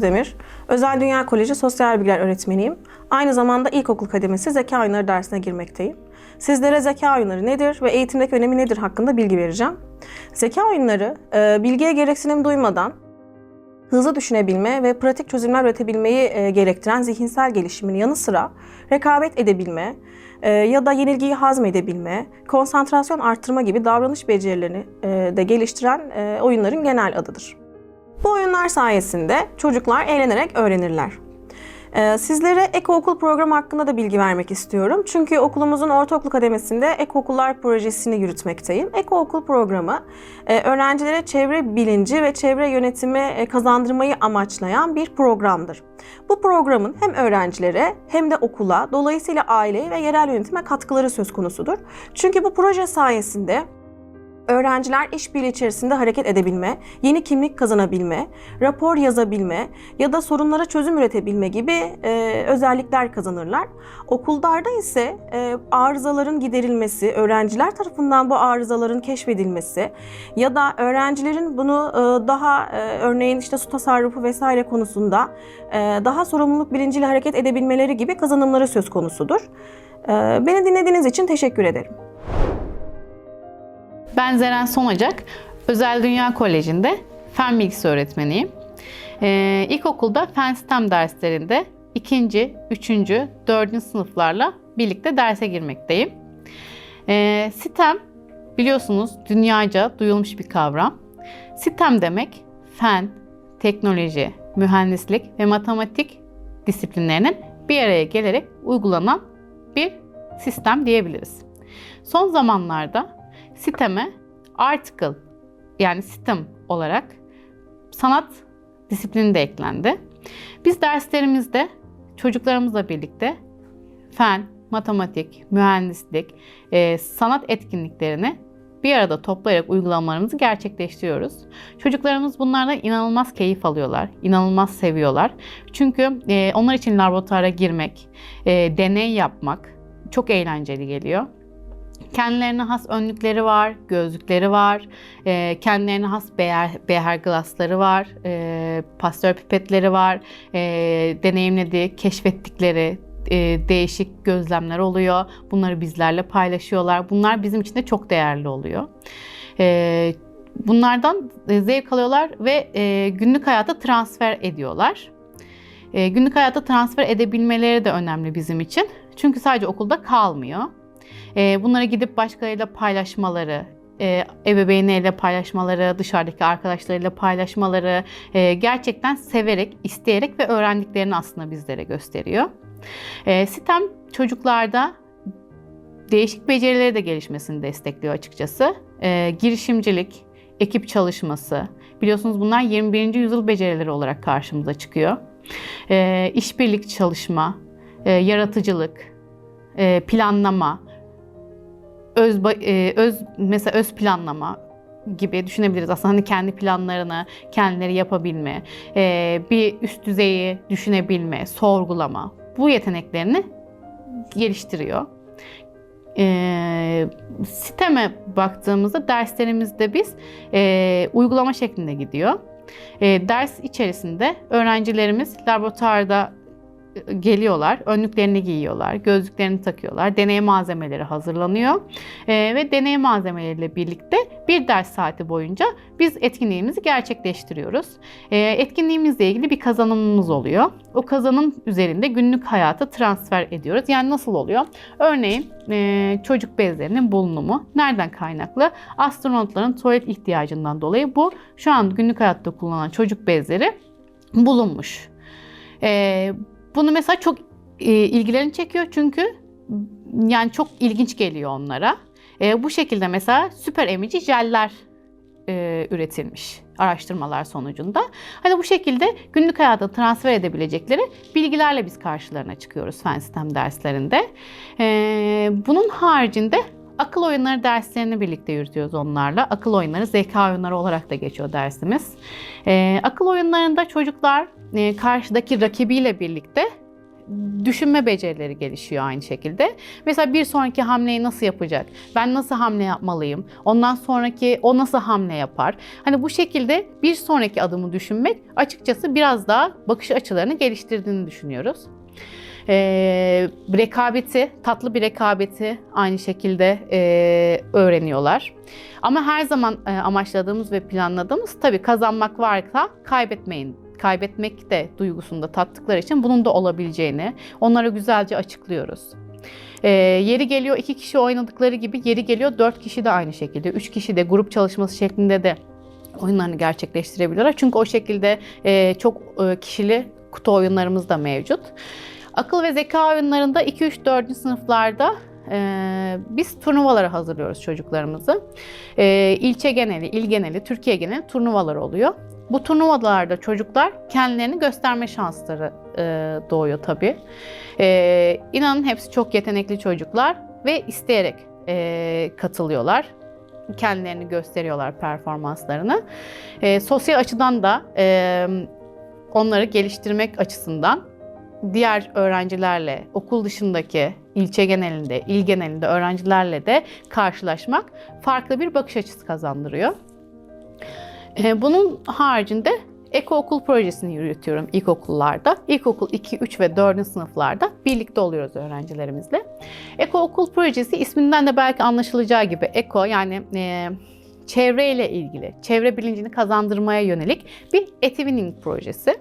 Özdemir. Özel Dünya Koleji Sosyal Bilgiler Öğretmeniyim. Aynı zamanda ilkokul kademesi zeka oyunları dersine girmekteyim. Sizlere zeka oyunları nedir ve eğitimdeki önemi nedir hakkında bilgi vereceğim. Zeka oyunları, e, bilgiye gereksinim duymadan hızlı düşünebilme ve pratik çözümler üretebilmeyi e, gerektiren zihinsel gelişimin yanı sıra rekabet edebilme e, ya da yenilgiyi hazmedebilme, konsantrasyon arttırma gibi davranış becerilerini de geliştiren oyunların genel adıdır. Bu oyunlar sayesinde çocuklar eğlenerek öğrenirler. Ee, Sizlere Eko Okul programı hakkında da bilgi vermek istiyorum. Çünkü okulumuzun ortaokul kademesinde Eko Okullar projesini yürütmekteyim. Eko Okul programı e, öğrencilere çevre bilinci ve çevre yönetimi e, kazandırmayı amaçlayan bir programdır. Bu programın hem öğrencilere hem de okula, dolayısıyla aileye ve yerel yönetime katkıları söz konusudur. Çünkü bu proje sayesinde öğrenciler işbirliği içerisinde hareket edebilme, yeni kimlik kazanabilme, rapor yazabilme ya da sorunlara çözüm üretebilme gibi e, özellikler kazanırlar. Okullarda ise e, arızaların giderilmesi, öğrenciler tarafından bu arızaların keşfedilmesi ya da öğrencilerin bunu e, daha e, örneğin işte su tasarrufu vesaire konusunda e, daha sorumluluk bilinciyle hareket edebilmeleri gibi kazanımları söz konusudur. E, beni dinlediğiniz için teşekkür ederim. Ben Zeren Sonacak, Özel Dünya Koleji'nde fen bilgisi öğretmeniyim. Ee, ilkokulda fen sistem derslerinde ikinci, üçüncü, dördüncü sınıflarla birlikte derse girmekteyim. Ee, sistem biliyorsunuz dünyaca duyulmuş bir kavram. Sistem demek fen, teknoloji, mühendislik ve matematik disiplinlerinin bir araya gelerek uygulanan bir sistem diyebiliriz. Son zamanlarda Sisteme article yani sistem olarak sanat disiplini de eklendi. Biz derslerimizde çocuklarımızla birlikte fen, matematik, mühendislik, e, sanat etkinliklerini bir arada toplayarak uygulamalarımızı gerçekleştiriyoruz. Çocuklarımız bunlardan inanılmaz keyif alıyorlar, inanılmaz seviyorlar. Çünkü e, onlar için laboratuvara girmek, e, deney yapmak çok eğlenceli geliyor. Kendilerine has önlükleri var, gözlükleri var, e, kendilerine has beher, beher glassları var, e, pastör pipetleri var, e, deneyimlediği, keşfettikleri e, değişik gözlemler oluyor. Bunları bizlerle paylaşıyorlar. Bunlar bizim için de çok değerli oluyor. E, bunlardan zevk alıyorlar ve e, günlük hayata transfer ediyorlar. E, günlük hayata transfer edebilmeleri de önemli bizim için. Çünkü sadece okulda kalmıyor. E, bunları gidip başkalarıyla paylaşmaları, e, ebeveynleriyle paylaşmaları, dışarıdaki arkadaşlarıyla paylaşmaları e, gerçekten severek, isteyerek ve öğrendiklerini aslında bizlere gösteriyor. E, sistem çocuklarda değişik becerileri de gelişmesini destekliyor açıkçası. E, girişimcilik, ekip çalışması, biliyorsunuz bunlar 21. yüzyıl becerileri olarak karşımıza çıkıyor. E, işbirlik çalışma, e, yaratıcılık, e, planlama, öz e, öz mesela öz planlama gibi düşünebiliriz aslında hani kendi planlarını kendileri yapabilme, e, bir üst düzeyi düşünebilme, sorgulama bu yeteneklerini geliştiriyor. E, sisteme baktığımızda derslerimizde biz uygulama şeklinde gidiyor. Ders içerisinde öğrencilerimiz laboratuvarda geliyorlar, önlüklerini giyiyorlar, gözlüklerini takıyorlar, deney malzemeleri hazırlanıyor ee, ve deney malzemeleriyle birlikte bir ders saati boyunca biz etkinliğimizi gerçekleştiriyoruz. Ee, etkinliğimizle ilgili bir kazanımımız oluyor. O kazanım üzerinde günlük hayata transfer ediyoruz. Yani nasıl oluyor? Örneğin e, çocuk bezlerinin bulunumu nereden kaynaklı? Astronotların tuvalet ihtiyacından dolayı bu şu an günlük hayatta kullanılan çocuk bezleri bulunmuş. Ee, bunu mesela çok e, ilgilerini çekiyor çünkü yani çok ilginç geliyor onlara. E, bu şekilde mesela süper emici jeller e, üretilmiş araştırmalar sonucunda. Hani bu şekilde günlük hayata transfer edebilecekleri bilgilerle biz karşılarına çıkıyoruz fen sistem derslerinde. E, bunun haricinde akıl oyunları derslerini birlikte yürütüyoruz onlarla. Akıl oyunları, zeka oyunları olarak da geçiyor dersimiz. E, akıl oyunlarında çocuklar e, karşıdaki rakibiyle birlikte düşünme becerileri gelişiyor aynı şekilde. Mesela bir sonraki hamleyi nasıl yapacak? Ben nasıl hamle yapmalıyım? Ondan sonraki o nasıl hamle yapar? Hani bu şekilde bir sonraki adımı düşünmek açıkçası biraz daha bakış açılarını geliştirdiğini düşünüyoruz. Ee, rekabeti, tatlı bir rekabeti aynı şekilde e, öğreniyorlar. Ama her zaman e, amaçladığımız ve planladığımız tabii kazanmak varsa kaybetmeyin. Kaybetmek de duygusunda tattıkları için bunun da olabileceğini onlara güzelce açıklıyoruz. Ee, yeri geliyor iki kişi oynadıkları gibi yeri geliyor dört kişi de aynı şekilde. Üç kişi de grup çalışması şeklinde de oyunlarını gerçekleştirebiliyorlar. Çünkü o şekilde e, çok e, kişili kutu oyunlarımız da mevcut. Akıl ve zeka oyunlarında 2, 3, 4. sınıflarda e, biz turnuvalara hazırlıyoruz çocuklarımızı. E, ilçe geneli, il geneli, Türkiye geneli turnuvalar oluyor. Bu turnuvalarda çocuklar kendilerini gösterme şansları e, doğuyor tabii. E, inanın hepsi çok yetenekli çocuklar ve isteyerek e, katılıyorlar. Kendilerini gösteriyorlar performanslarını. E, sosyal açıdan da e, onları geliştirmek açısından diğer öğrencilerle, okul dışındaki ilçe genelinde, il genelinde öğrencilerle de karşılaşmak farklı bir bakış açısı kazandırıyor. Ee, Bunun haricinde Eko Okul projesini yürütüyorum ilkokullarda. İlkokul 2, 3 ve 4. sınıflarda birlikte oluyoruz öğrencilerimizle. Eko Okul projesi isminden de belki anlaşılacağı gibi eko yani e, çevreyle ilgili, çevre bilincini kazandırmaya yönelik bir Etivining projesi.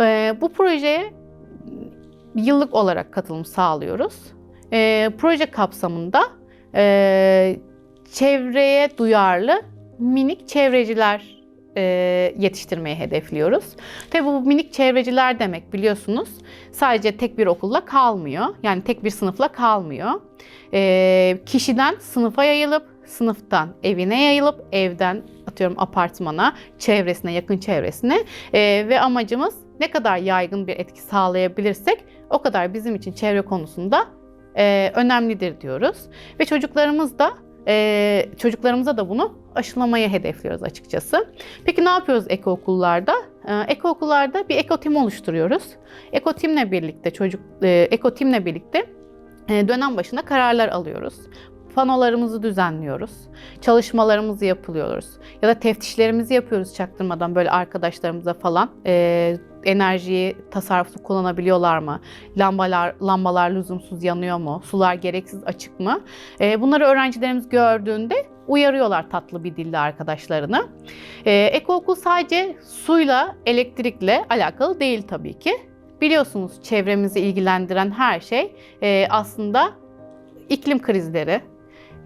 E, bu projeye yıllık olarak katılım sağlıyoruz. E, proje kapsamında e, çevreye duyarlı minik çevreciler e, yetiştirmeyi hedefliyoruz. Tabii bu minik çevreciler demek biliyorsunuz sadece tek bir okulla kalmıyor. Yani tek bir sınıfla kalmıyor. E, kişiden sınıfa yayılıp, sınıftan evine yayılıp, evden atıyorum apartmana, çevresine, yakın çevresine e, ve amacımız ne kadar yaygın bir etki sağlayabilirsek o kadar bizim için çevre konusunda e, önemlidir diyoruz. Ve çocuklarımız da e, çocuklarımıza da bunu aşılamayı hedefliyoruz açıkçası. Peki ne yapıyoruz eko okullarda? E, eko okullarda bir eko tim oluşturuyoruz. Eko timle birlikte çocuk e, eko timle birlikte e, dönem başında kararlar alıyoruz. Panolarımızı düzenliyoruz. Çalışmalarımızı yapıyoruz. Ya da teftişlerimizi yapıyoruz çaktırmadan böyle arkadaşlarımıza falan. E, enerjiyi tasarruflu kullanabiliyorlar mı? Lambalar lambalar lüzumsuz yanıyor mu? Sular gereksiz açık mı? E, bunları öğrencilerimiz gördüğünde uyarıyorlar tatlı bir dille arkadaşlarını. E, Ekookul sadece suyla, elektrikle alakalı değil tabii ki. Biliyorsunuz çevremizi ilgilendiren her şey e, aslında iklim krizleri,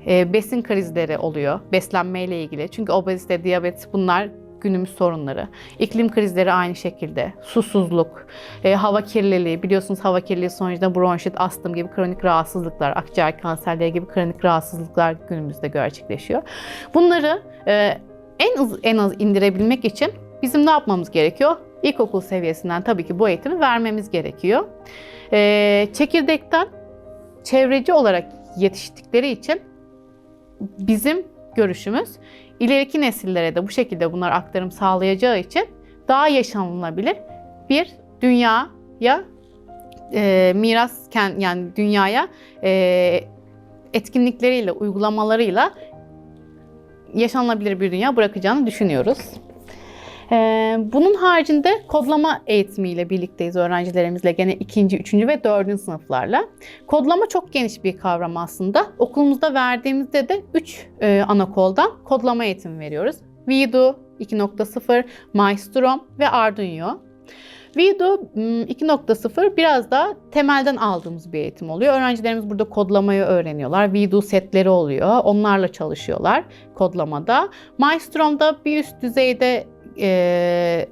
e, besin krizleri oluyor beslenmeyle ilgili. Çünkü obezite, diyabet bunlar günümüz sorunları. İklim krizleri aynı şekilde. Susuzluk, e, hava kirliliği. Biliyorsunuz hava kirliliği sonucunda bronşit, astım gibi kronik rahatsızlıklar, akciğer kanserleri gibi kronik rahatsızlıklar günümüzde gerçekleşiyor. Bunları e, en az, en az indirebilmek için bizim ne yapmamız gerekiyor? İlkokul seviyesinden tabii ki bu eğitimi vermemiz gerekiyor. E, çekirdekten çevreci olarak yetiştikleri için bizim görüşümüz ileriki nesillere de bu şekilde bunlar aktarım sağlayacağı için daha yaşanılabilir bir dünyaya e, miras yani dünyaya e, etkinlikleriyle, uygulamalarıyla yaşanılabilir bir dünya bırakacağını düşünüyoruz. Ee, bunun haricinde kodlama eğitimiyle birlikteyiz öğrencilerimizle gene ikinci, üçüncü ve dördüncü sınıflarla. Kodlama çok geniş bir kavram aslında. Okulumuzda verdiğimizde de 3 e, ana koldan kodlama eğitimi veriyoruz. Vido 2.0, Maestro ve Arduino. Vido 2.0 biraz daha temelden aldığımız bir eğitim oluyor. Öğrencilerimiz burada kodlamayı öğreniyorlar. Vido setleri oluyor. Onlarla çalışıyorlar kodlamada. Maestro'da bir üst düzeyde e,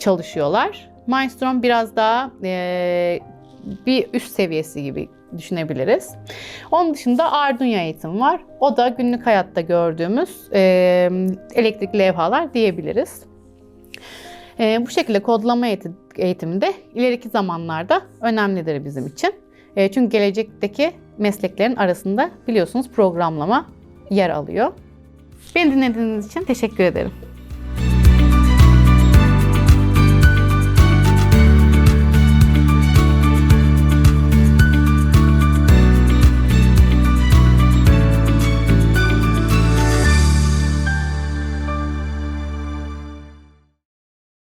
çalışıyorlar. Maestro biraz daha e, bir üst seviyesi gibi düşünebiliriz. Onun dışında Arduino eğitim var. O da günlük hayatta gördüğümüz e, elektrikli levhalar diyebiliriz. E, bu şekilde kodlama eğitim, eğitiminde ileriki zamanlarda önemlidir bizim için. E, çünkü gelecekteki mesleklerin arasında biliyorsunuz programlama yer alıyor. Beni dinlediğiniz için teşekkür ederim.